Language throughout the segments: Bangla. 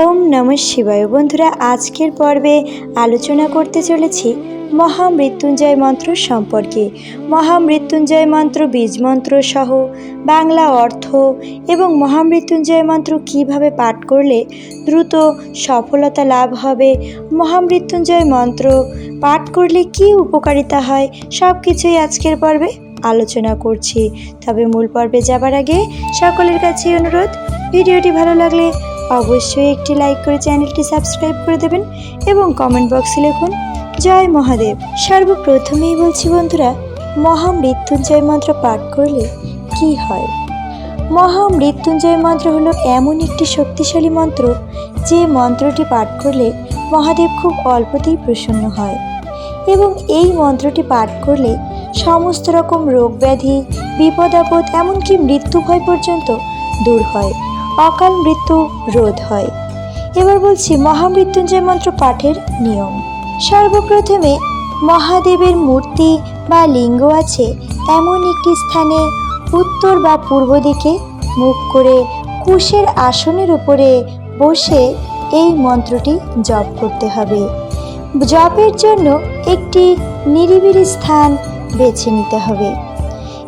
ওম নম শিবায়। বন্ধুরা, আজকের পর্বে আলোচনা করতে চলেছি মহামৃত্যুঞ্জয় মন্ত্র সম্পর্কে। মহামৃত্যুঞ্জয় মন্ত্র, বীজ মন্ত্র সহ বাংলা অর্থ এবং মহামৃত্যুঞ্জয় মন্ত্র কীভাবে পাঠ করলে দ্রুত সফলতা লাভ হবে, মহামৃত্যুঞ্জয় মন্ত্র পাঠ করলে কি উপকারিতা হয় সব কিছুই আজকের পর্বে আলোচনা করছি। তবে মূল পর্বে যাবার আগে সকলের কাছে অনুরোধ, ভিডিওটি ভালো লাগলে অবশ্যই একটি লাইক করে চ্যানেলটি সাবস্ক্রাইব করে দেবেন এবং কমেন্ট বক্সে লিখুন, জয় মহাদেব। সর্বপ্রথমেই বলছি বন্ধুরা, মহামৃত্যুঞ্জয় মন্ত্র পাঠ করলে কি হয়? মহামৃত্যুঞ্জয় মন্ত্র হলো এমন একটি শক্তিশালী মন্ত্র যে মন্ত্রটি পাঠ করলে মহাদেব খুব অল্পতেই প্রসন্ন হয় এবং এই মন্ত্রটি পাঠ করলে সমস্ত রকম রোগ ব্যাধি, বিপদ আপদ, এমনকি মৃত্যু ভয় পর্যন্ত দূর হয়। অকাল মৃত্যু রোধ হয়। এবার বলছি, মহামৃত্যুঞ্জয় মন্ত্র পাঠের নিয়ম। সর্বপ্রথমে মহাদেবের মূর্তি বা লিঙ্গ আছে এমন একটি স্থানে উত্তর বা পূর্ব দিকে মুখ করে কুশের আসনের উপরে বসে এই মন্ত্রটি জপ করতে হবে। জপের জন্য একটি নিরিবিলি স্থান বেছে নিতে হবে।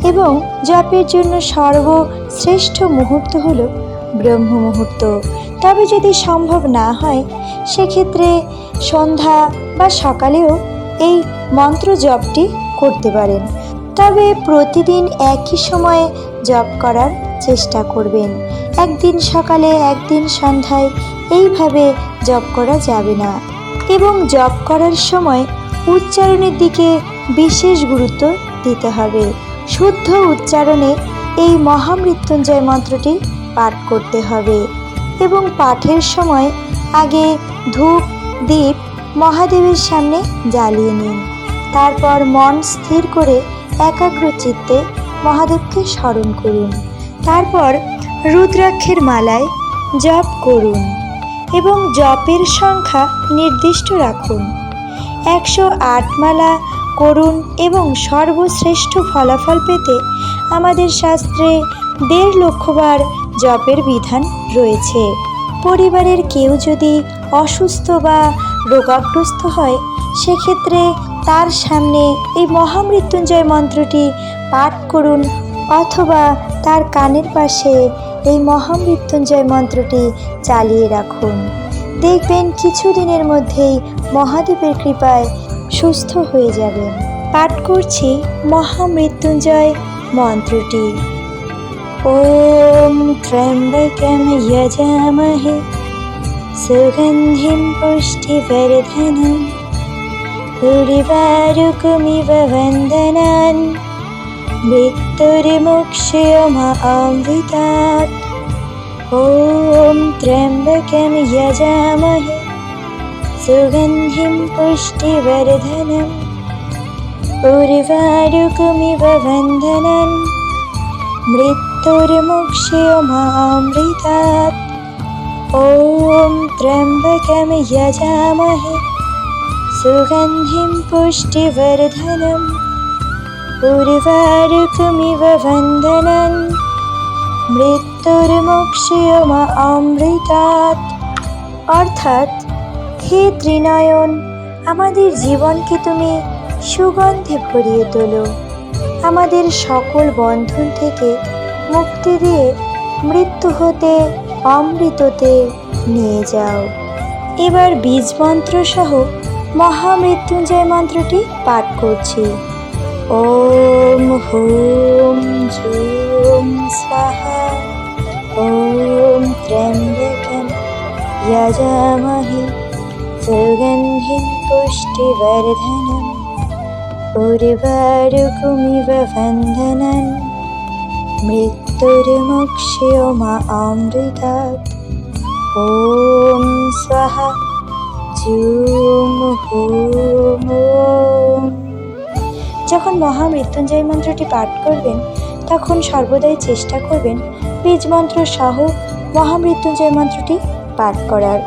এবং জপের জন্য সর্বশ্রেষ্ঠ মুহূর্ত হলো ব্রহ্ম মুহূর্ত তবে যদি সম্ভব না হয়, সেক্ষেত্রে সন্ধ্যা বা সকালেও এই মন্ত্র জপটি করতে পারেন। তবে প্রতিদিন একই সময়ে জপ করার চেষ্টা করবেন। একদিন সকালে, একদিন সন্ধ্যায় এইভাবে জপ করা যাবে না। এবং জপ করার সময় উচ্চারণের দিকে বিশেষ গুরুত্ব দিতে হবে। শুদ্ধ উচ্চারণে এই মহামৃত্যুঞ্জয় মন্ত্রটি পাঠ করতে হবে। এবং পাঠের সময় আগে ধূপ, দীপ মহাদেবের সামনে জ্বালিয়ে নিন। তারপর মন স্থির করে একাগ্র চিত্তে মহাদেবকে স্মরণ করুন। তারপর রুদ্রাক্ষের মালায় জপ করুন এবং জপের সংখ্যা নির্দিষ্ট রাখুন। একশো আট মালা করুন এবং সর্বশ্রেষ্ঠ ফলাফল পেতে আমাদের শাস্ত্রে দেড় লক্ষবার জপের বিধান রয়েছে। পরিবারের কেউ যদি অসুস্থ বা রোগাগ্রস্ত হয়, সেক্ষেত্রে তার সামনে এই মহামৃত্যুঞ্জয় মন্ত্রটি পাঠ করুন অথবা তার কানের পাশে এই মহামৃত্যুঞ্জয় মন্ত্রটি চালিয়ে রাখুন। দেখবেন কিছুদিনের মধ্যেই মহাদেবের কৃপায় সুস্থ হয়ে যাবেন। পাঠ করছি মহামৃত্যুঞ্জয় মন্ত্রটি। ॐ त्र्यम्बकं यजामहे सुगन्धिं पुष्टिवर्धनम् गुरुवारुकुमिववन्दनान् मृत्युरिमुक्ष्यमामृता ॐ त्र्यम्बकं यजामहे सुगन्धिं पुष्टिवर्धनम् उरुवारुकुमिव वन्दनन् मृत् मृत्युर्मुक्षयमामृतात् ॐ त्र्यम्बकं यजामहे सुगन्धिं पुष्टिवर्धनम् उर्वारुकमिव बन्धनन् মৃত্যুর্মুক্ষিয়মা অমৃতাৎ অর্থাৎ হে ত্রিনয়ন আমাদের জীবনকে তুমি সুগন্ধে ভরিয়ে তোলো আমাদের সকল বন্ধন থেকে মুক্তি দিয়ে মৃত্যু হতে, অমৃততে নিয়ে যাও। এবার বীজ মন্ত্র সহ মহামৃত্যুঞ্জয় মন্ত্রটি পাঠ করছি। ওম হুম জুম স্বাহা, ওম ত্র্যম্বকম যজামহে সুগন্ধিম পুষ্টিবর্ধনম উর্বারুকুমিব বন্ধনন बन्धनन् मृत्युर्मुक्ष्योमा अमृतात् ॐ स्वाहा জুম হুম ওম। যখন মহামৃত্যুঞ্জয় মন্ত্রটি পাঠ করবেন তখন সর্বদাই চেষ্টা করবেন বীজ মন্ত্র সহ মহামৃত্যুঞ্জয় মন্ত্রটি পাঠ করার